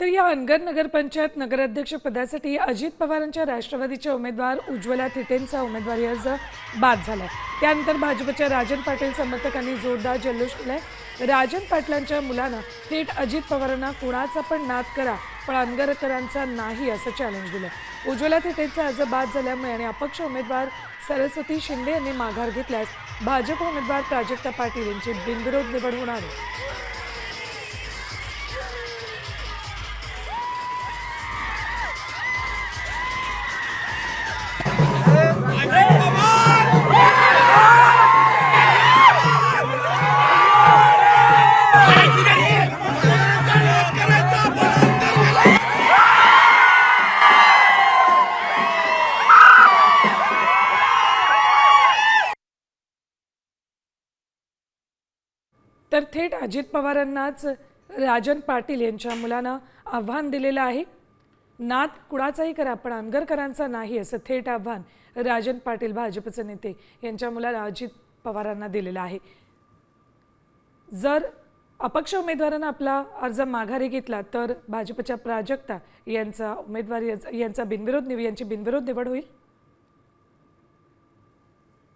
तर या अनगर नगरपंचायत नगराध्यक्षपदासाठी अजित पवारांच्या राष्ट्रवादीच्या उमेदवार उज्ज्वला थिटेंचा उमेदवारी अर्ज बाद झाला त्यानंतर भाजपच्या राजन पाटील समर्थकांनी जोरदार जल्लोष केलाय. राजन पाटलांच्या मुलानं थेट अजित पवारांना कुणाचा पण नाद करा पण अनगरकरांचा नाही असं चॅलेंज दिलं उज्ज्वला थिटेंचा अर्ज बाद झाल्यामुळे आणि अपक्ष उमेदवार सरस्वती शिंदे यांनी माघार घेतल्यास भाजप उमेदवार प्राजक्ता पाटील यांची बिनविरोध निवड होणार आहे. तर थेट अजित पवारांनाच राजन पाटील यांच्या मुलानं आव्हान दिलेलं आहे. नात कुणाचाही करा पण अनगरकरांचा नाही असं थेट आव्हान राजन पाटील भाजपचे नेते यांच्या मुलाला अजित पवारांना दिलेलं आहे. जर अपक्ष उमेदवारानं आपला अर्ज माघारी घेतला तर भाजपच्या प्राजक्ता यांचा उमेदवारी यांचा बिनविरोध निव यांची बिनविरोध निवड होईल?